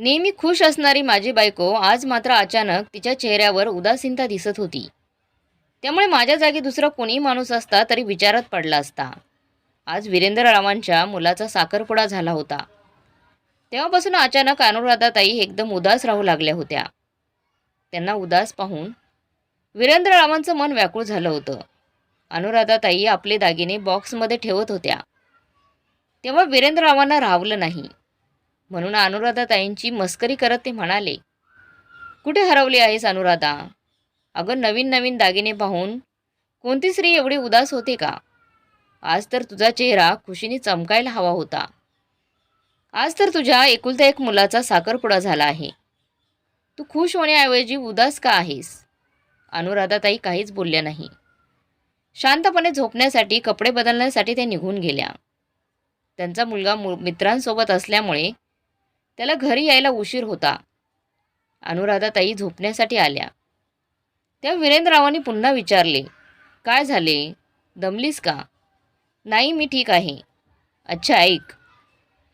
नेहमी खुश असणारी माझी बायको आज मात्र अचानक तिच्या चेहऱ्यावर उदासीनता दिसत होती. त्यामुळे माझ्या जागी दुसरा कोणीही माणूस असता तरी विचारात पडला असता. आज वीरेंद्ररावांच्या मुलाचा साखरपुडा झाला होता. तेव्हापासून अचानक अनुराधाताई एकदम उदास राहू लागल्या होत्या. त्यांना उदास पाहून वीरेंद्ररावांचं मन व्याकुळ झालं होतं. अनुराधाताई आपले दागिने बॉक्समध्ये ठेवत होत्या. तेव्हा वीरेंद्ररावांना राहवलं नाही. म्हणून अनुराधाताईंची मस्करी करत ते म्हणाले कुठे हरवली आहेस अनुराधा? अगं नवीन नवीन दागिने पाहून. कोणती स्त्री एवढी उदास होते का? आज तर तुझा चेहरा खुशीने चमकायला हवा होता. आज तर तुझ्या एकुलत्या एक मुलाचा साखरपुडा झाला आहे. तू खुश होण्याऐवजी उदास का आहेस? अनुराधाताई काहीच बोलल्या नाही. शांतपणे झोपण्यासाठी कपडे बदलण्यासाठी ते निघून गेल्या. त्यांचा मुलगा मु मित्रांसोबत असल्यामुळे त्याला घरी यायला उशीर होता. अनुराधाताई झोपण्यासाठी आल्या. त्या वीरेंद्ररावांनी पुन्हा विचारले काय झाले? दमलीस का? नाही मी ठीक आहे. अच्छा ऐक.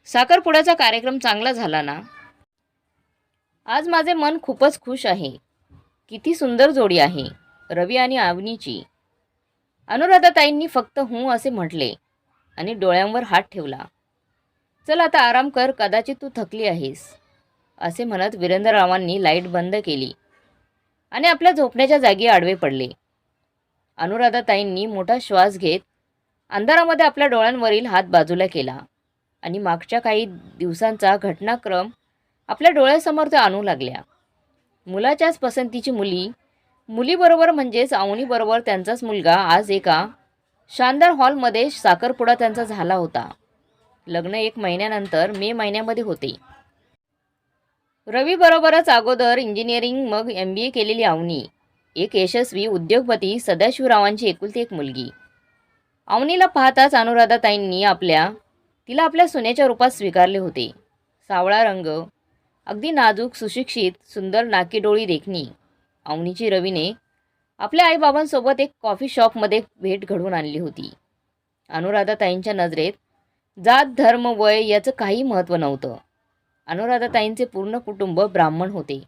साखरपुड्याचा कार्यक्रम चांगला झाला ना? आज माझे मन खूपच खुश आहे. किती सुंदर जोडी आहे रवी आणि आवनीची. अनुराधाताईंनी फक्त हूं असे म्हटले आणि डोळ्यांवर हात ठेवला. चल आता आराम कर कदाचित तू थकली आहेस. असे म्हणत वीरेंद्ररावांनी लाइट बंद केली आणि आपल्या झोपण्याच्या जागी आडवे पडले. अनुराधाताईंनी मोठा श्वास घेत अंधारामध्ये आपल्या डोळ्यांवरील हात बाजूला केला आणि मागच्या काही दिवसांचा घटनाक्रम आपल्या डोळ्यासमोर त्या आणू लागल्या. मुलाच्याच पसंतीची मुली मुलीबरोबर म्हणजेच आवणीबरोबर त्यांचाच मुलगा आज एका शानदार हॉलमध्ये साखरपुडा त्यांचा झाला होता. लग्न एक महिन्यानंतर मे महिन्यामध्ये होते. रवीबरोबरच अगोदर इंजिनिअरिंग मग एम बी ए केलेली आवनी. एक यशस्वी उद्योगपती सदाशिवरावांची एकुलती एक मुलगी. आवनीला पाहताच अनुराधाताईंनी आपल्या तिला आपल्या सुनेच्या रूपात स्वीकारले होते. सावळा रंग अगदी नाजूक सुशिक्षित सुंदर नाकीडोळी देखणी. आवनीची रवीने आपल्या आईबाबांसोबत एक कॉफी शॉपमध्ये भेट घडवून आणली होती. अनुराधाताईंच्या नजरेत जात धर्म वय याचं काही महत्त्व नव्हतं. अनुराधाताईंचे पूर्ण कुटुंब ब्राह्मण होते.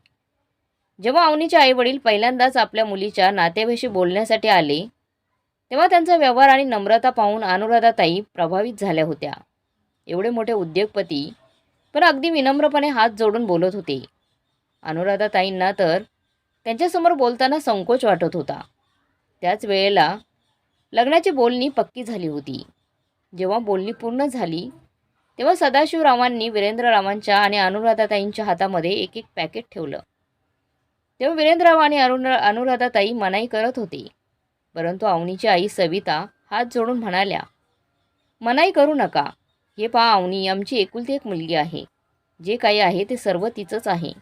जेव्हा अवनीचे आईवडील पहिल्यांदाच आपल्या मुलीच्या नात्याविषयी बोलण्यासाठी आले तेव्हा त्यांचा व्यवहार आणि नम्रता पाहून अनुराधाताई प्रभावित झाल्या होत्या. एवढे मोठे उद्योगपती पण अगदी विनम्रपणे हात जोडून बोलत होते. अनुराधाताईंना तर त्यांच्यासमोर बोलताना संकोच वाटत होता. त्याच वेळेला लग्नाची बोलणी पक्की झाली होती. जेव्हा बोलणी पूर्ण झाली तेव्हा सदाशिवरावांनी वीरेंद्ररावांच्या आणि अनुराधाताईंच्या हातामध्ये एक एक पॅकेट ठेवलं. तेव्हा वीरेंद्रराव आणि अरुण अनुराधाताई मनाई करत होते. परंतु अवनीची आई सविता हात जोडून म्हणाल्या मनाई करू नका. हे पहा अवनी आमची एकुलती एक मुलगी आहे. जे काही आहे ते सर्व तिचंच आहे.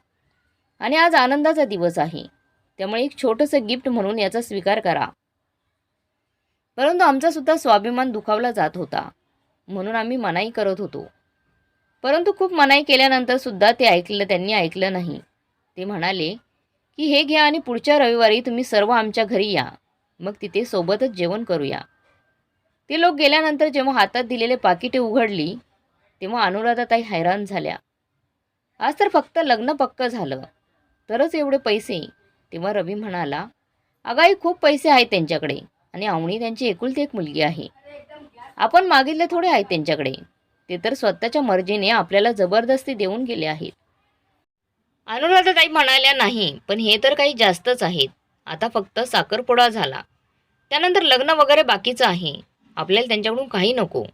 आणि आज आनंदाचा दिवस आहे. त्यामुळे एक छोटंसं गिफ्ट म्हणून याचा स्वीकार करा. परंतु आमचासुद्धा स्वाभिमान दुखावला जात होता. म्हणून आम्ही मनाई करत होतो. परंतु खूप मनाई केल्यानंतर सुद्धा ते ऐकलं त्यांनी ऐकलं नाही. ते म्हणाले की हे घ्या आणि पुढच्या रविवारी तुम्ही सर्व आमच्या घरी या. मग तिथे सोबतच जेवण करूया. ते लोक गेल्यानंतर जेव्हा हातात दिलेले पाकिटे उघडली तेव्हा अनुराधाताई हैराण झाल्या. आज तर फक्त लग्न पक्क झालं. तरच एवढे पैसे. तेव्हा रवी म्हणाला अगाई खूप पैसे आहेत त्यांच्याकडे. आणि आवणी त्यांची एकुलती एक मुलगी आहे. आपण मागितले थोडे आहेत त्यांच्याकडे. ते तर स्वतःच्या मर्जीने आपल्याला जबरदस्ती देऊन गेले आहेत. अनुराधाताई म्हणाल्या नाही पण हे तर काही जास्तच आहेत. आता फक्त साखरपुडा झाला. त्यानंतर लग्न वगैरे बाकीचं आहे. आपल्याला त्यांच्याकडून काही नको.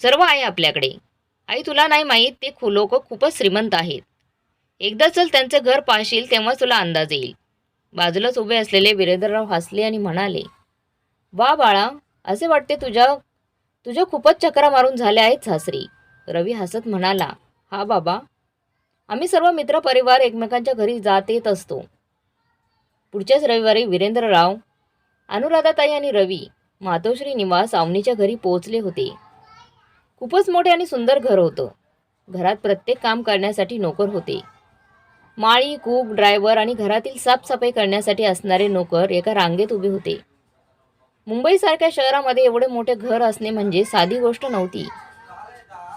सर्व आहे आपल्याकडे. आई तुला नाही माहीत ते खू लोक खूपच श्रीमंत आहेत. एकदा चल त्यांचं घर पाहशील तेव्हाच तुला अंदाज येईल. बाजूलाच उभे असलेले वीरेंद्रराव हसले आणि म्हणाले वा बाळा असे वाटते तुझ्या तुझ्या खूपच चक्रा मारून झाल्या आहेत सासरी. रवी हसत म्हणाला हा बाबा आम्ही सर्व मित्रपरिवार एकमेकांच्या घरी जात येत असतो. पुढच्याच रविवारी वीरेंद्रराव अनुराधाताई आणि रवी मातोश्री निवास आवनीच्या घरी पोहोचले होते. खूपच मोठे आणि सुंदर घर होतं. घरात प्रत्येक काम करण्यासाठी नोकर होते. माळी कूक ड्रायव्हर आणि घरातील साफसफाई करण्यासाठी असणारे नोकर एका रांगेत उभे होते. मुंबईसारख्या शहरामध्ये एवढे मोठे घर असणे म्हणजे साधी गोष्ट नव्हती.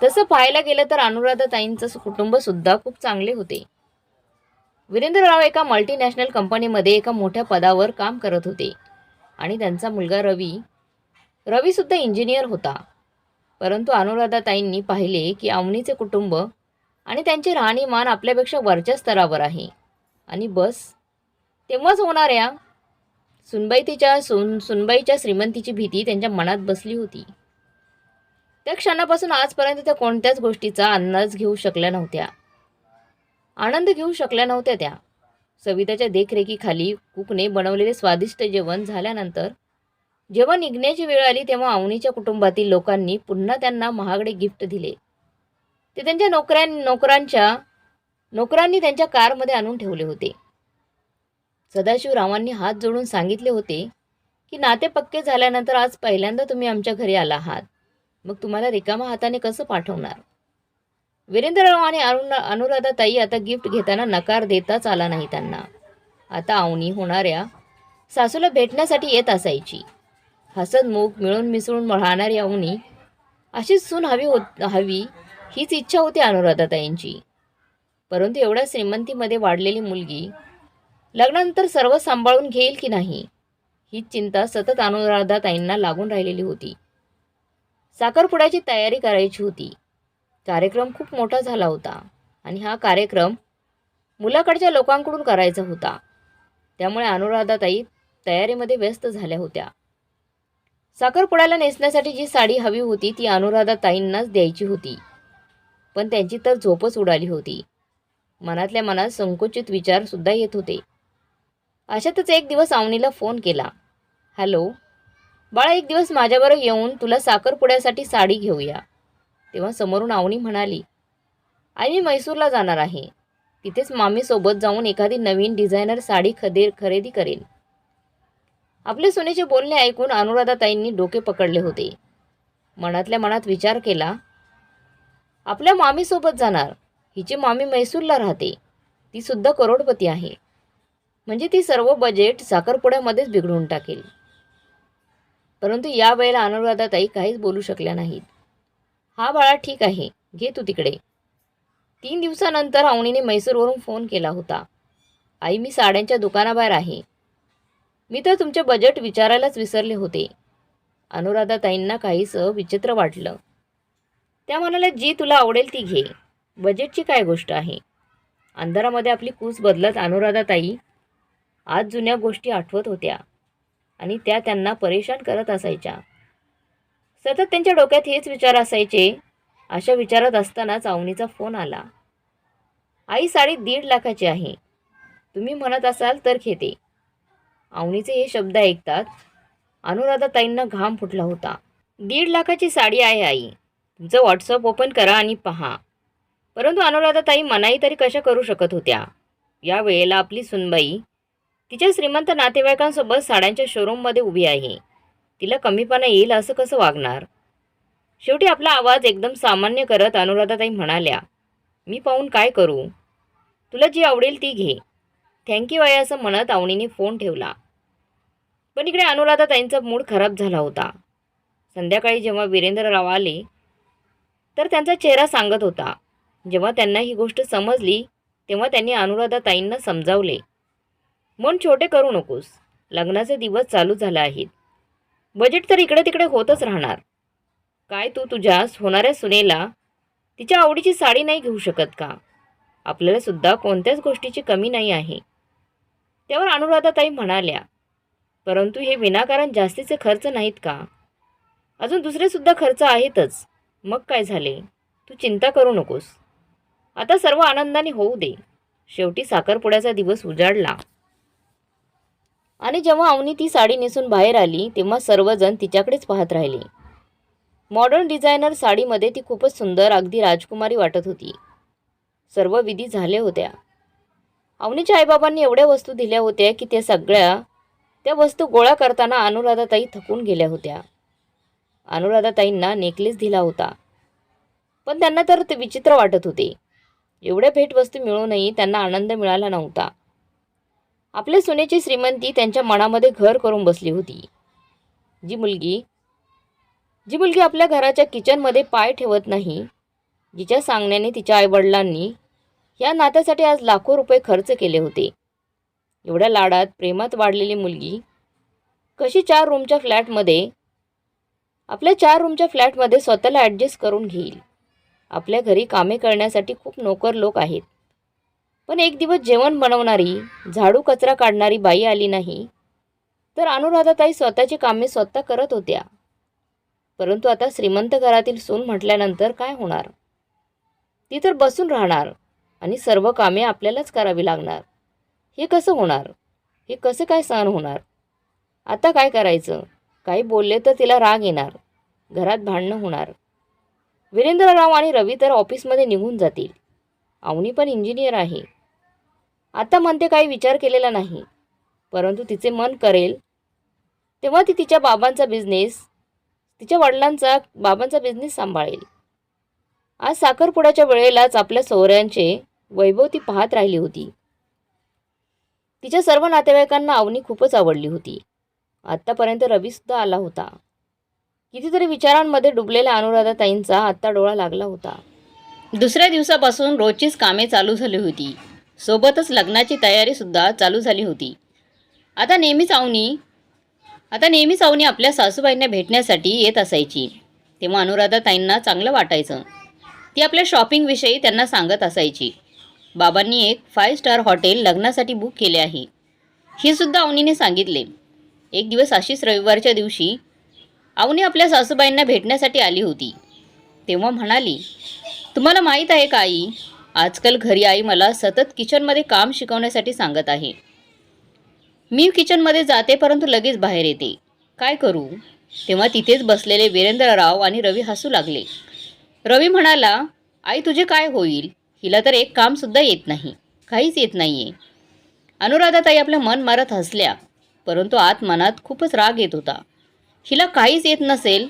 तसं पाहायला गेलं तर अनुराधाताईंचं कुटुंबसुद्धा खूप चांगले होते. वीरेंद्रराव एका मल्टीनॅशनल कंपनीमध्ये एका मोठ्या पदावर काम करत होते. आणि त्यांचा मुलगा रवी रवीसुद्धा इंजिनियर होता. परंतु अनुराधाताईंनी पाहिले की अवनीचे कुटुंब आणि त्यांचे राहणीमान आपल्यापेक्षा वरच्या स्तरावर आहे. आणि बस तेव्हाच होणाऱ्या सुनबाई तिच्या सुन सुनबाईच्या श्रीमंतीची भीती त्यांच्या मनात बसली होती. त्या क्षणापासून आजपर्यंत त्या कोणत्याच गोष्टीचा अंदाज घेऊ शकल्या नव्हत्या. आनंद घेऊ शकल्या नव्हत्या त्या. सविताच्या देखरेखीखाली कुकने बनवलेले स्वादिष्ट जेवण झाल्यानंतर जेव्हा निघण्याची वेळ आली तेव्हा अवनीच्या कुटुंबातील लोकांनी पुन्हा त्यांना महागडे गिफ्ट दिले. ते त्यांच्या नोकऱ्यां नोकरांच्या नोकरांनी त्यांच्या कारमध्ये आणून ठेवले होते. सदाशिवरावांनी हात जोडून सांगितले होते की नाते पक्के झाल्यानंतर आज पहिल्यांदा तुम्ही आमच्या घरी आला आहात. मग तुम्हाला रिकामा हाताने कसं पाठवणार? वीरेंद्रराव आणि अरुण अनुराधाताई आता गिफ्ट घेताना नकार देताच आला नाही त्यांना. आता आवनी होणाऱ्या सासूला भेटण्यासाठी येत असायची. हसतमुख मिळून मिसळून राहणारी अवनी अशीच सून हवी होत हवी हीच इच्छा होती अनुराधाताईंची परंतु एवढ्या श्रीमंतीमध्ये वाढलेली मुलगी लग्नानंतर सर्व सांभाळून घेईल की नाही? ही चिंता सतत अनुराधाताईंना लागून राहिलेली होती. साखरपुड्याची तयारी करायची होती. कार्यक्रम खूप मोठा झाला होता आणि हा कार्यक्रम मुलाकडच्या लोकांकडून करायचा होता. त्यामुळे अनुराधाताई तयारीमध्ये व्यस्त झाल्या होत्या. साखरपुड्याला नेसण्यासाठी जी साडी हवी होती ती अनुराधाताईंनाच द्यायची होती. पण त्यांची तर झोपच उडाली होती. मनातल्या मनात संकुचित विचारसुद्धा येत होते. अशातच एक दिवस अवनीला फोन केला. हॅलो बाळा एक दिवस माझ्याबरोबर येऊन तुला साखरपुड्यासाठी साडी घेऊया. तेव्हा समोरून अवनी म्हणाली आई मी मैसूरला जाणार आहे. तिथेच मामीसोबत जाऊन एखादी नवीन डिझायनर साडी खदे खरेदी करेन. आपले सुनेचे बोलणे ऐकून अनुराधाताईंनी डोके पकडले होते. मनातल्या मनात विचार केला आपल्या मामीसोबत जाणार. हिची मामी मैसूरला राहते. ती सुद्धा करोडपती आहे. म्हणजे ती सर्व बजेट साखरपुड्यामध्येच बिघडून टाकेल. परंतु या वेळेला अनुराधाताई काहीच बोलू शकल्या नाहीत. हा बाळा ठीक आहे घे तू तिकडे. तीन दिवसानंतर अवनीने मैसूरवरून फोन केला होता. आई मी साड्यांच्या दुकानाबाहेर आहे. मी तर तुमचे बजेट विचारायलाच विसरले होते. अनुराधाताईंना काहीसं विचित्र वाटलं. त्या म्हणाल्या जी तुला आवडेल ती घे. बजेटची काय गोष्ट आहे? अंधारामध्ये आपली कूस बदलत अनुराधाताई आज जुन्या गोष्टी आठवत होत्या. आणि त्या त्यांना परेशान करत असायच्या. सतत त्यांच्या डोक्यात हेच विचार असायचे. अशा विचारात असतानाच अवनीचा फोन आला. आई साडी दीड लाखाची आहे. तुम्ही म्हणत असाल तर घेते. अवनीचे हे शब्द ऐकतात अनुराधाताईंना घाम फुटला होता. दीड लाखाची साडी आहे आई. तुमचं व्हॉट्सअप ओपन करा आणि पहा. परंतु अनुराधाताई मनाई तरी कशा करू शकत होत्या? या वेळेला आपली सुनबाई तिच्या श्रीमंत नातेवाईकांसोबत साड्यांच्या शोरूममध्ये उभी आहे. तिला कमीपणा येईल असं कसं वागणार? शेवटी आपला आवाज एकदम सामान्य करत अनुराधाताई म्हणाल्या मी पाहून काय करू? तुला जी आवडेल ती घे. थँक्यू आहे असं म्हणत आवणीने फोन ठेवला. पण इकडे अनुराधाताईंचा मूड खराब झाला होता. संध्याकाळी जेव्हा वीरेंद्रराव आले तर त्यांचा चेहरा सांगत होता. जेव्हा त्यांना ही गोष्ट समजली तेव्हा त्यांनी अनुराधाताईंना समजावले. मन छोटे करू नकोस. लग्नाचे दिवस चालू झाले आहेत. बजेट तर इकडे तिकडे होतच राहणार. काय तू तुझ्या होणाऱ्या सुनेला तिच्या आवडीची साडी नाही घेऊ शकत का? आपल्याला सुद्धा कोणत्याच गोष्टीची कमी नाही आहे. त्यावर अनुराधाताई म्हणाल्या परंतु हे विनाकारण जास्तीचे खर्च नाहीत का? अजून दुसरेसुद्धा खर्च आहेतच. मग काय झाले? तू चिंता करू नकोस. आता सर्व आनंदाने होऊ दे. शेवटी साखरपुड्याचा दिवस उजाडला. आणि जेव्हा अवनी ती साडी नेसून बाहेर आली तेव्हा सर्वजण तिच्याकडेच पाहत राहिले. मॉडर्न डिझायनर साडीमध्ये ती खूपच सुंदर अगदी राजकुमारी वाटत होती. सर्व विधी झाले होत्या. अवनीच्या आईबाबांनी एवढ्या वस्तू दिल्या होत्या की त्या सगळ्या त्या वस्तू गोळा करताना अनुराधाताई थकून गेल्या होत्या. अनुराधाताईंना नेकलेस दिला होता. पण त्यांना तर ते विचित्र वाटत होते. एवढ्या भेटवस्तू मिळूनही त्यांना आनंद मिळाला नव्हता. आपल्या सुनेची श्रीमंती त्यांच्या मनामध्ये घर करून बसली होती. जी मुलगी जी मुलगी आपल्या घराच्या किचनमध्ये पाय ठेवत नाही जिच्या सांगण्याने तिच्या आईवडिलांनी या नात्यासाठी आज लाखो रुपये खर्च केले होते. एवढ्या लाडात प्रेमात वाढलेली मुलगी कशी चार रूमच्या फ्लॅटमध्ये आपल्या चार रूमच्या फ्लॅटमध्ये स्वतःला ॲडजस्ट करून घेईल. आपल्या घरी कामे करण्यासाठी खूप नोकर लोक आहेत. पण एक दिवस जेवण बनवणारी झाडू कचरा काढणारी बाई आली नाही. तर अनुराधाताई स्वतःची कामे स्वतः करत होत्या. परंतु आता श्रीमंत घरातील सून म्हटल्यानंतर काय होणार? ती तर बसून राहणार आणि सर्व कामे आपल्यालाच करावी लागणार. हे कसं होणार? हे कसं काय सहन होणार? आता काय करायचं? काही बोलले तर तिला राग येणार. घरात भांडणं होणार. वीरेंद्रराव आणि रवी तर ऑफिसमध्ये निघून जातील. अवनी पण इंजिनियर आहे. आता म्हणते काही विचार केलेला नाही. परंतु तिचे मन करेल. तेव्हा ती तिच्या बाबांचा बिझनेस तिच्या वडिलांचा बाबांचा बिझनेस सांभाळेल. आज साखरपुड्याच्या वेळेलाच आपल्या सोहऱ्यांचे वैभव ती पाहत राहिली होती. तिच्या सर्व नातेवाईकांना अवनी खूपच आवडली होती. आत्तापर्यंत रवीसुद्धा आला होता. कितीतरी विचारांमध्ये डुबलेल्या अनुराधाताईंचा आत्ता डोळा लागला होता. दुसऱ्या दिवसापासून रोजचीच कामे चालू झाली होती. सोबतच लग्नाची तयारीसुद्धा चालू झाली होती. आता नेहमीच अवनी आता नेहमीच अवनी आपल्या सासूबाईंना भेटण्यासाठी येत असायची. तेव्हा अनुराधाताईंना चांगलं वाटायचं. ती आपल्या शॉपिंगविषयी त्यांना सांगत असायची. बाबांनी एक फाय स्टार हॉटेल लग्नासाठी बुक केले आहे. हे सुद्धा अवनीने सांगितले. एक दिवस अशीच रविवारच्या दिवशी अवनी आपल्या सासूबाईंना भेटण्यासाठी आली होती. तेव्हा म्हणाली तुम्हाला माहीत आहे का आई आजकाल घरी आई मला सतत किचनमध्ये काम शिकवण्यासाठी सांगत आहे. मी किचनमध्ये जाते परंतु लगेच बाहेर येते. काय करू? तेव्हा तिथेच बसलेले वीरेंद्रराव आणि रवी हसू लागले. रवी म्हणाला आई तुझे काय होईल? हिला तर एक कामसुद्धा येत नाही. काहीच येत नाही आहे अनुराधाताई आपलं मन मारत हसल्या परंतु आत मनात खूपच राग येत होता. हिला काहीच येत नसेल?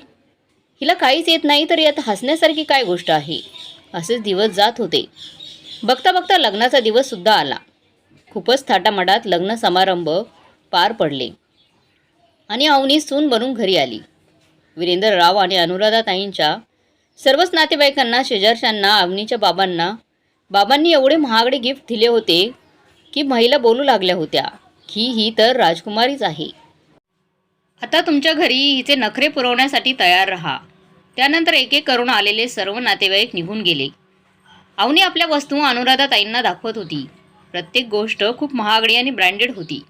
हिला काहीच येत नाही तर यात हसण्यासारखी काय गोष्ट आहे? असेच दिवस जात होते. बघता बघता लग्नाचा दिवससुद्धा आला. खूपच थाटामाटात लग्न समारंभ पार पडले. आणि अवनी सून बनून घरी आली. वीरेंद्रराव आणि अनुराधाताईंच्या सर्वच नातेवाईकांना शेजारशांना अवनीच्या बाबांना बाबांनी एवढे महागडे गिफ्ट दिले होते की महिला बोलू लागल्या होत्या की ही तर राजकुमारीच आहे. आता तुमच्या घरी हिचे नखरे पुरवण्यासाठी तयार राहा. त्यानंतर एक एक करून आलेले सर्व नातेवाईक निघून गेले. अवनी आपल्या वस्तू अनुराधाताईंना दाखवत होती. प्रत्येक गोष्ट खूप महागडी आणि ब्रँडेड होती.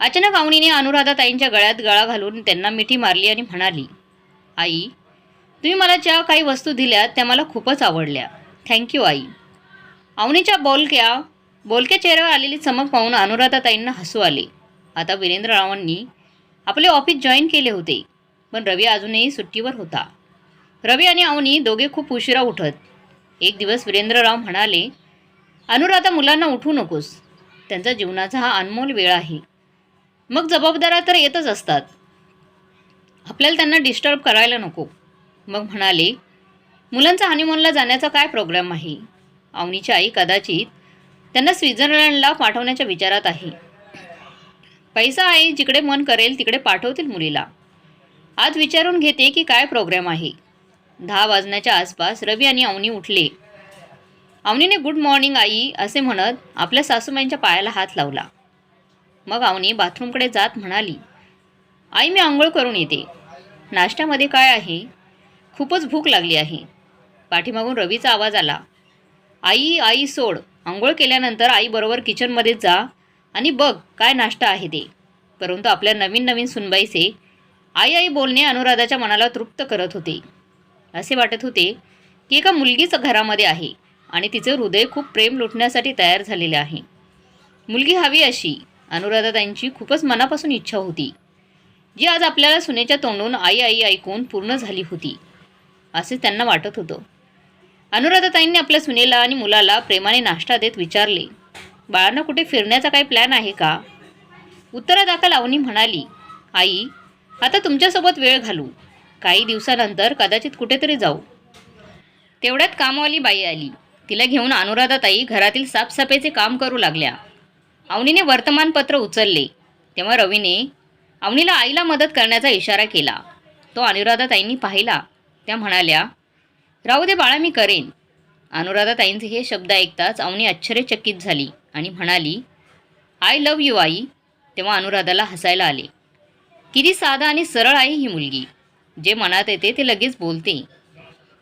अचानक अवनीने अनुराधाताईंच्या गळ्यात गळा घालून त्यांना मिठी मारली आणि म्हणाली आई तुम्ही मला ज्या काही वस्तू दिल्यात त्या मला खूपच आवडल्या. थँक्यू आई. अवनीच्या बोलक्या बोलक्या चेहऱ्यावर आलेली चमक पाहून अनुराधाताईंना हसू आले. आता वीरेंद्ररावांनी आपले ऑफिस जॉईन केले होते पण रवी अजूनही सुट्टीवर होता. रवी आणि अवनी दोघे खूप उशिरा उठत. एक दिवस वीरेंद्रराव म्हणाले अनुराधा मुलांना उठू नकोस. त्यांचा जीवनाचा हा अनमोल वेळ आहे. मग जबाबदाऱ्या तर येतच असतात. आपल्याला त्यांना डिस्टर्ब करायला नको. मग म्हणाले मुलांचा हनीमूनला जाण्याचा काय प्रोग्राम आहे? अवनीची आई कदाचित त्यांना स्वित्झर्लंडला पाठवण्याच्या विचारात आहे. पैसा आहे जिकडे मन करेल तिकडे पाठवतील मुलीला. आज विचारून घेते की काय प्रोग्राम आहे. दहा वाजण्याच्या आसपास रवी आणि अवनी उठले. अवनीने गुड मॉर्निंग आई असे म्हणत आपल्या सासूबाईंच्या पायाला हात लावला. मग अवनी बाथरूमकडे जात म्हणाली आई मी आंघोळ करून येते. नाश्त्यामध्ये काय आहे? खूपच भूक लागली आहे. पाठीमागून रवीचा आवाज आला आई आई सोड. आंघोळ केल्यानंतर आईबरोबर किचनमध्ये जा आणि बघ काय नाश्ता आहे ते. परंतु आपल्या नवीन नवीन सुनबाईचे आई आई बोलणे अनुराधाच्या मनाला तृप्त करत होते. असे वाटत होते की एका मुलगीच घरामध्ये आहे आणि तिचे हृदय खूप प्रेम लुटण्यासाठी तयार झालेले आहे. मुलगी हवी अशी अनुराधाताईंची खूपच मनापासून इच्छा होती जी आज आपल्याला सुनेच्या तोंडून आई आई ऐकून पूर्ण झाली होती असे त्यांना वाटत होतं. अनुराधाताईंनी आपल्या सुनेला आणि मुलाला प्रेमाने नाश्ता देत विचारले बाळांना कुठे फिरण्याचा काही प्लॅन आहे का? उत्तरादाखल अवनी म्हणाली आई आता तुमच्यासोबत वेळ घालू. काही दिवसानंतर कदाचित कुठेतरी जाऊ. तेवढ्यात कामवाली बाई आली. तिला घेऊन अनुराधाताई घरातील साफसफाईचे काम करू लागल्या. अवनीने वर्तमानपत्र उचलले. तेव्हा रवीने अवनीला आईला मदत करण्याचा इशारा केला. तो अनुराधाताईंनी पाहिला. त्या म्हणाल्या राहू दे बाळा मी करेन. अनुराधाताईंचे हे शब्द ऐकताच अवनी आश्चर्यचकित झाली आणि म्हणाली आय लव्ह यू आई. तेव्हा अनुराधाला हसायला आले. किती साधा आणि सरळ आहे ही मुलगी. जे मनात येते ते लगेच बोलते.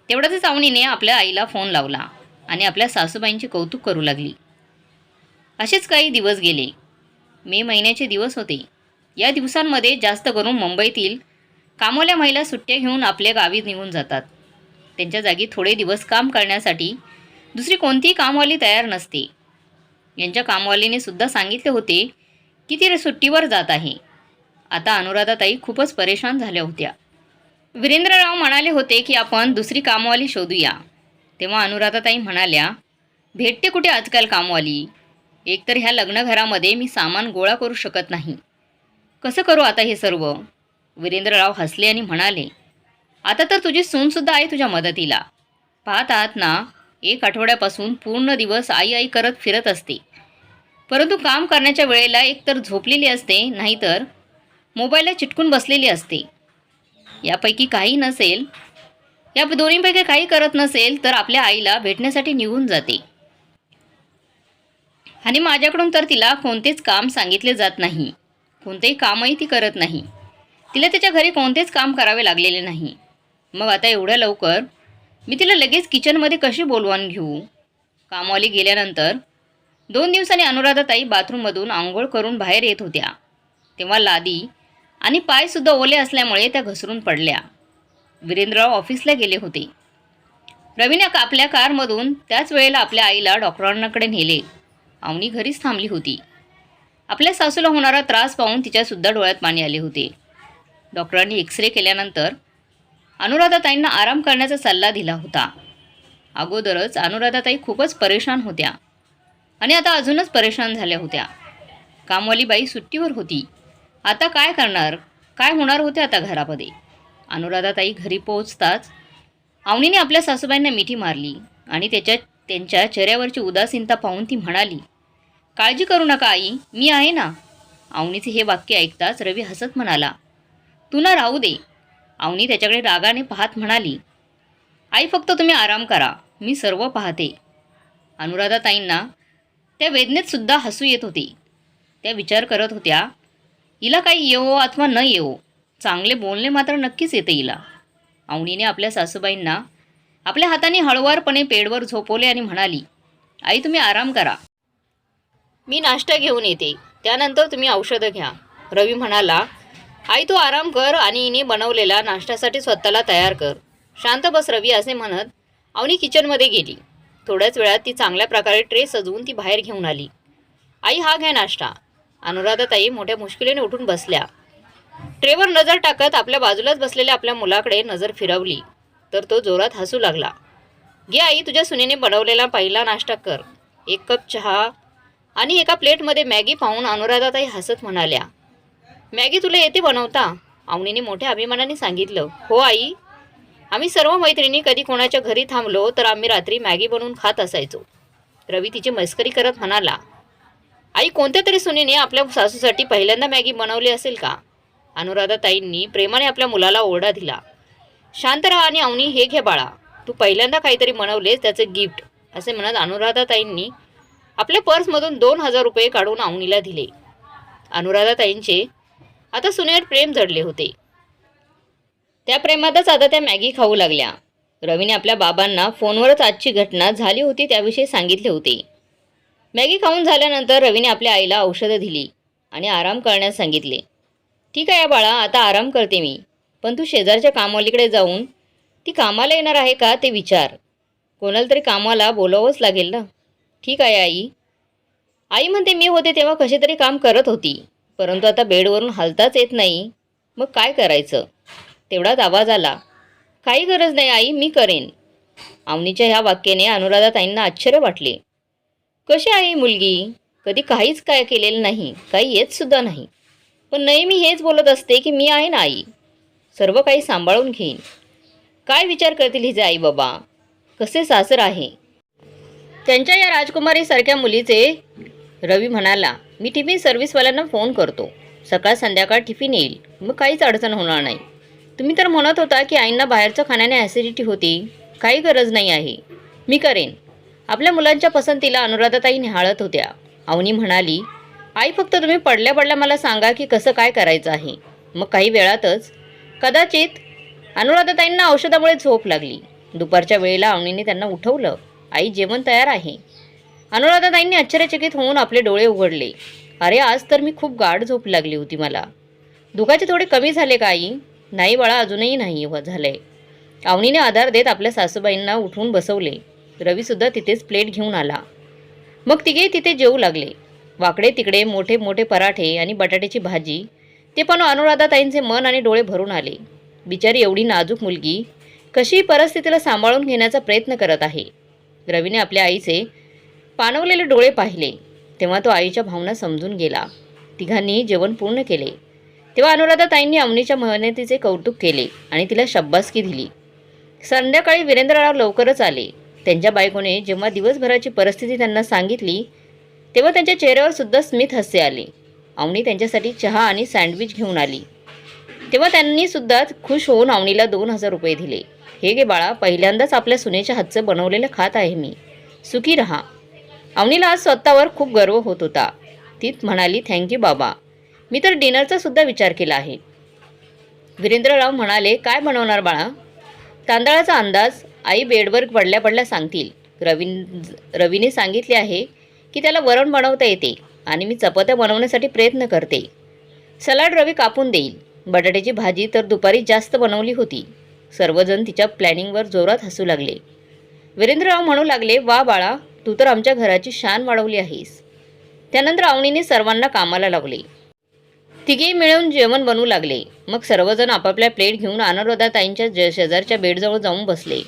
तेवढ्यातच अवनीने आपल्या आईला फोन लावला आणि आपल्या सासूबाईंचे कौतुक करू लागली. असेच काही दिवस गेले. मे महिन्याचे दिवस होते. या दिवसांमध्ये जास्त करून मुंबईतील कामवाल्या महिला सुट्ट्या घेऊन आपल्या गावी निघून जातात. त्यांच्या जागी थोडे दिवस काम करण्यासाठी दुसरी कोणतीही कामवाली तयार नसते. यांच्या कामवालीने सुद्धा सांगितले होते की ती सुट्टीवर जात आहे. आता अनुराधाताई खूपच परेशान झाल्या होत्या. वीरेंद्रराव म्हणाले होते की आपण दुसरी कामवाली शोधूया. तेव्हा अनुराधाताई म्हणाल्या भेटते कुठे आजकाल कामवाली? एकतर ह्या लग्नघरामध्ये मी सामान गोळा करू शकत नाही. कसं करू आता हे सर्व? वीरेंद्रराव हसले आणि म्हणाले आता तर तुझी सूनसुद्धा आहे तुझ्या मदतीला. पाहत आहात ना एक आठवड्यापासून पूर्ण दिवस आई आई करत फिरत असते. परंतु काम करण्याच्या वेळेला एकतर झोपलेली असते नाहीतर मोबाईलला चिटकून बसलेली असते. यापैकी काही नसेल या दोन्हीपैकी काही करत नसेल तर आपल्या आईला भेटण्यासाठी निघून जाते. आणि माझ्याकडून तर तिला कोणतेच काम सांगितले जात नाही. कोणतेही कामही ती करत नाही. तिला त्याच्या घरी कोणतेच काम करावे लागलेले नाही. मग आता एवढ्या लवकर मी तिला लगेच किचनमध्ये कशी बोलवून घेऊ? कामवाली गेल्यानंतर दोन दिवसांनी अनुराधाताई बाथरूममधून आंघोळ करून बाहेर येत होत्या. तेव्हा लादी आणि पायसुद्धा ओले असल्यामुळे त्या घसरून पडल्या. वीरेंद्रराव ऑफिसला गेले होते. रवीने आपल्या कारमधून त्याच वेळेला आपल्या आईला डॉक्टरांकडे नेले. अवनी घरीच थांबली होती. आपल्या सासूला होणारा त्रास पाहून तिच्यासुद्धा डोळ्यात पाणी आले होते. डॉक्टरांनी एक्सरे केल्यानंतर अनुराधाताईंना आराम करण्याचा सल्ला दिला होता. अगोदरच अनुराधाताई खूपच परेशान होत्या. आणि आता अजूनच परेशान झाल्या होत्या. कामवाली बाई सुट्टीवर होती. आता काय करणार? काय होणार होते आता घरामध्ये? अनुराधाताई घरी पोहोचताच अवनीने आपल्या सासूबाईंना मिठी मारली आणि त्याच्या त्यांच्या चेहऱ्यावरची उदासीनता पाहून ती म्हणाली काळजी करू नका आई मी आहे ना? अवनीचे हे वाक्य ऐकताच रवी हसत म्हणाला तू ना राहू दे. अवनी त्याच्याकडे रागाने पाहत म्हणाली आई फक्त तुम्ही आराम करा मी सर्व पाहते. अनुराधाताईंना त्या वेदनेतसुद्धा हसू येत होते. त्या विचार करत होत्या हिला काही येवो अथवा न येवो चांगले बोलणे मात्र नक्कीच येते हिला. आवणीने आपल्या सासूबाईंना आपल्या हाताने हळुवारपणे पेडवर झोपवले आणि म्हणाली आई तुम्ही आराम करा. मी नाश्ता घेऊन येते. त्यानंतर तुम्ही औषधं घ्या. रवी म्हणाला आई तू आराम कर आणि हिने बनवलेला नाश्त्यासाठी स्वतःला तयार कर. शांत बस रवी असे म्हणत अवनी किचनमध्ये गेली. थोड्याच वेळात ती चांगल्या प्रकारे ट्रे सजवून ती बाहेर घेऊन आली. आई हा घ्या नाश्ता. अनुराधाताई मोठ्या मुश्किलीने उठून बसल्या. ट्रेवर नजर टाकत आपल्या बाजूलाच बसलेल्या आपल्या मुलाकडे नजर फिरवली. तर तो जोरात हसू लागला. घे आई तुझ्या सुनेने बनवलेला पहिला नाश्ता कर. एक कप चहा आणि एका प्लेटमध्ये मॅगी पाहून अनुराधाताई हसत म्हणाल्या मॅगी तुला येते बनवता? अवनीने मोठ्या अभिमानाने सांगितलं हो आई. आम्ही सर्व मैत्रिणी कधी कोणाच्या घरी थांबलो तर आम्ही रात्री मॅगी बनवून खात असायचो. रवी तिची मस्करी करत म्हणाला आई कोणत्या तरी सुनीने आपल्या सासूसाठी पहिल्यांदा मॅगी बनवली असेल का? अनुराधाताईंनी प्रेमाने आपल्या मुलाला ओरडा दिला. शांत राहा आणि अवनी हे घे बाळा. तू पहिल्यांदा काहीतरी बनवलेस त्याचं गिफ्ट असे म्हणत अनुराधाताईंनी आपल्या पर्समधून दोन हजार रुपये काढून अवनीला दिले. अनुराधाताईंचे आता सुनेवर प्रेम जडले होते. त्या प्रेमातच आता त्या मॅगी खाऊ लागल्या. रवीने आपल्या बाबांना फोनवरच आजची घटना झाली होती त्याविषयी सांगितले होते. मॅगी खाऊन झाल्यानंतर रवीने आपल्या आईला औषधं दिली आणि आराम करण्यास सांगितले. ठीक आहे बाळा आता आराम करते मी. पण तू शेजारच्या कामवालीकडे जाऊन ती कामाला येणार आहे का ते विचार. कोणाला तरी कामाला बोलावंच लागेल ना. ठीक आहे आई. आई म्हणते मी होते तेव्हा कसे तरी काम करत होती परंतु आता बेडवरून हलताच येत नाही. मग काय करायचं? तेवढाच आवाज आला. काही गरज नाही आई मी करेन. आवनीच्या ह्या वाक्याने अनुराधाताईंना आश्चर्य वाटले. कशी आहे मुलगी? कधी काहीच काय केलेलं नाही काही येत सुद्धा नाही. पण नाही मी हेच बोलत असते की मी आहे ना आई? सर्व काही सांभाळून घेईन. काय विचार करतील हिचे आई बाबा? कसे सासर आहे? त्यांच्या या राजकुमारीसारख्या मुलीचे रवी म्हणाला मी टिफिन सर्व्हिसवाल्यांना फोन करतो. सकाळ संध्याकाळ टिफिन येईल. मग काहीच अडचण होणार नाही. तुम्ही तर म्हणत होता की आईंना बाहेरचं खाण्याने ॲसिडिटी होती. काही गरज नाही आहे. मी करेन. आपल्या मुलांच्या पसंतीला अनुराधाताई निहाळत होत्या. अवनी म्हणाली आई फक्त तुम्ही पडल्या पडल्या मला सांगा की कसं काय करायचं आहे. मग काही वेळातच कदाचित अनुराधाताईंना औषधामुळे झोप लागली. दुपारच्या वेळेला अवनीने त्यांना उठवलं. आई जेवण तयार आहे. अनुराधाताईंनी आश्चर्यचकित होऊन आपले डोळे उघडले. अरे आज तर मी खूप गाढ झोप लागली होती मला. दुखाचे थोडे कमी झाले का आई? नाही बाळा अजूनही नाही व झालंय. अवनीने आधार देत आपल्या सासूबाईंना उठून बसवले. रवीसुद्धा तिथेच प्लेट घेऊन आला. मग तिघे तिथे जेवू लागले. वाकडे तिकडे मोठे मोठे पराठे आणि बटाट्याची भाजी ते पण अनुराधाताईंचे मन आणि डोळे भरून आले. बिचारी एवढी नाजूक मुलगी कशी परिस्थितीला सांभाळून घेण्याचा प्रयत्न करत आहे? रवीने आपल्या आईचे पाणवलेले डोळे पाहिले. तेव्हा तो आईच्या भावना समजून गेला. तिघांनी जेवण पूर्ण केले. तेव्हा अनुराधाताईंनी अवनीच्या मेहनतीचे कौतुक केले आणि तिला शब्बासकी दिली. संध्याकाळी वीरेंद्रराव लवकरच आले. त्यांच्या बायकोने जेव्हा दिवसभराची परिस्थिती त्यांना सांगितली तेव्हा त्यांच्या चेहऱ्यावर सुद्धा स्मित हास्य आले. अवनी त्यांच्यासाठी चहा आणि सँडविच घेऊन आली. तेव्हा त्यांनी सुद्धा खुश होऊन अवनीला दोन हजार रुपये दिले. हे गे बाळा पहिल्यांदाच आपल्या सुनेच्या हातचं बनवलेलं खात आहे मी. सुखी रहा. अवनीला आज स्वतःवर खूप गर्व होत होता. ती म्हणाली थँक्यू बाबा. मी तर डिनरचा सुद्धा विचार केला आहे. वीरेंद्रराव म्हणाले काय बनवणार बाळा? तांदळाचा अंदाज आई बेडवर पडल्या पडल्या सांगतील. रवीन रवीने सांगितले आहे की त्याला वरण बनवता येते आणि मी चपात्या बनवण्यासाठी प्रयत्न करते. सलाड रवी कापून देईल. बटाट्याची भाजी तर दुपारी जास्त बनवली होती. सर्वजण तिच्या प्लॅनिंगवर जोरात हसू लागले. वीरेंद्रराव म्हणू लागले वा बाळा तू तर आमच्या घराची शान वाढवली आहेस. त्यानंतर अवनीने सर्वांना कामाला लावले. तिघेही मिळून जेवण बनवू लागले. मग सर्वजण आपापल्या प्लेट घेऊन अनुराधाताईंच्या जे शेजारच्या बेडजवळ जाऊन बसले.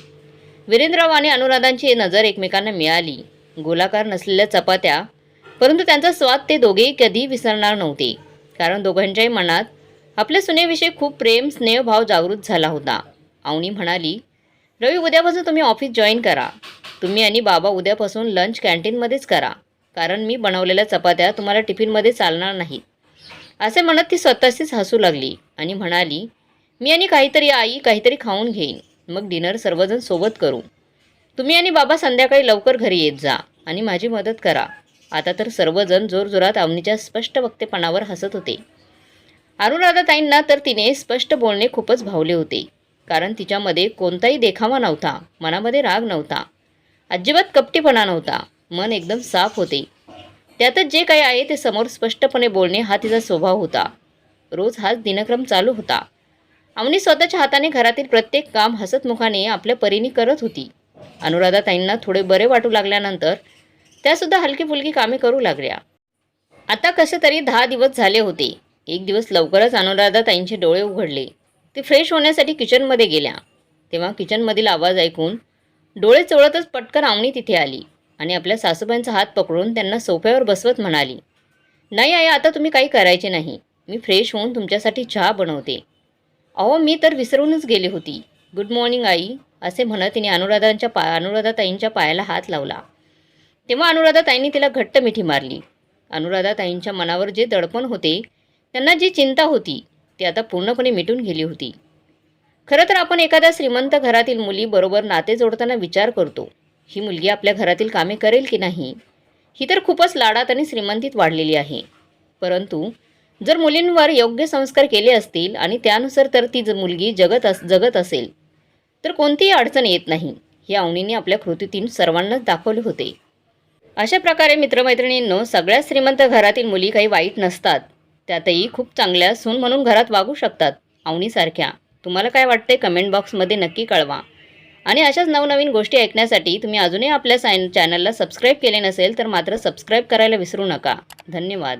वीरेंद्रराव आणि अनुराधांची नजर एकमेकांना मिळाली. गोलाकार नसलेल्या चपात्या परंतु त्यांचा स्वाद ते दोघेही कधी विसरणार नव्हते. कारण दोघांच्याही मनात आपल्या सुनेविषयी खूप प्रेम स्नेहभाव जागृत झाला होता. आवणी म्हणाली रवी उद्यापासून तुम्ही ऑफिस जॉईन करा. तुम्ही आणि बाबा उद्यापासून लंच कॅन्टीनमध्येच करा. कारण मी बनवलेल्या चपात्या तुम्हाला टिफिनमध्ये चालणार नाहीत. असे म्हणत ती स्वतःशीच हसू लागली आणि म्हणाली मी आणि काहीतरी आई काहीतरी खाऊन घेईन. मग डिनर सर्वजण सोबत करू. तुम्ही आणि बाबा संध्याकाळी लवकर घरी येत जा आणि माझी मदत करा. आता तर सर्वजण जोरजोरात अवनीच्या स्पष्ट वक्तेपणावर हसत होते. अनुराधाताईंना तर तिने स्पष्ट बोलणे खूपच भावले होते. कारण तिच्यामध्ये कोणताही देखावा नव्हता मनामध्ये राग नव्हता. अजिबात कपटीपणा नव्हता मन एकदम साफ होते. त्यातच जे काही आहे ते समोर स्पष्टपणे बोलणे हा तिचा स्वभाव होता. रोज हाच दिनक्रम चालू होता. अवनी स्वतःच्या हाताने घरातील प्रत्येक काम हसतमुखाने आपल्या परीने करत होती. अनुराधाताईंना थोडे बरे वाटू लागल्यानंतर त्यासुद्धा हलकी फुलकी कामे करू लागल्या. आता कसे तरी दहा दिवस झाले होते. एक दिवस लवकरच अनुराधाताईंचे डोळे उघडले. ते फ्रेश होण्यासाठी किचनमध्ये गेल्या. तेव्हा किचनमधील आवाज ऐकून डोळे चोळतच पटकन आवणी तिथे आली आणि आपल्या सासूबाईंचा हात पकडून त्यांना सोफ्यावर बसवत म्हणाली नाही आई आता तुम्ही काही करायचे नाही. मी फ्रेश होऊन तुमच्यासाठी चहा बनवते. अहो मी तर विसरूनच गेली होती. गुड मॉर्निंग आई असे म्हणत तिने अनुराधांच्या पा अनुराधाताईंच्या पायाला हात लावला. तेव्हा अनुराधाताईंनी तिला घट्ट मिठी मारली. अनुराधाताईंच्या मनावर जे दडपण होते त्यांना जी चिंता होती ती आता पूर्णपणे मिटून गेली होती. खरं तर आपण एखाद्या श्रीमंत घरातील मुलीबरोबर नाते जोडताना विचार करतो. ही मुलगी आपल्या घरातील कामे करेल की नाही? ही तर खूपच लाडात आणि श्रीमंतीत वाढलेली आहे. परंतु जर मुलींवर योग्य संस्कार केले असतील आणि त्यानुसार तर ती ज- मुलगी जगत अस जगत असेल तर कोणतीही अडचण येत नाही. हे अवनीने आपल्या कृतीतून सर्वांनाच दाखवले होते. अशा प्रकारे मित्रमैत्रिणींनो सगळ्या श्रीमंत घरातील मुली काही वाईट नसतात. त्यातही खूप चांगल्या सून म्हणून घरात वागू शकतात. अवनीसारख्या तुम्हाला काय वाटते कमेंट बॉक्समध्ये नक्की कळवा. आणि अशाच नवनवीन गोष्टी ऐकण्यासाठी तुम्ही अजूनही आपल्या सायन चॅनलला सबस्क्राईब केले नसेल तर मात्र सबस्क्राईब करायला विसरू नका. धन्यवाद.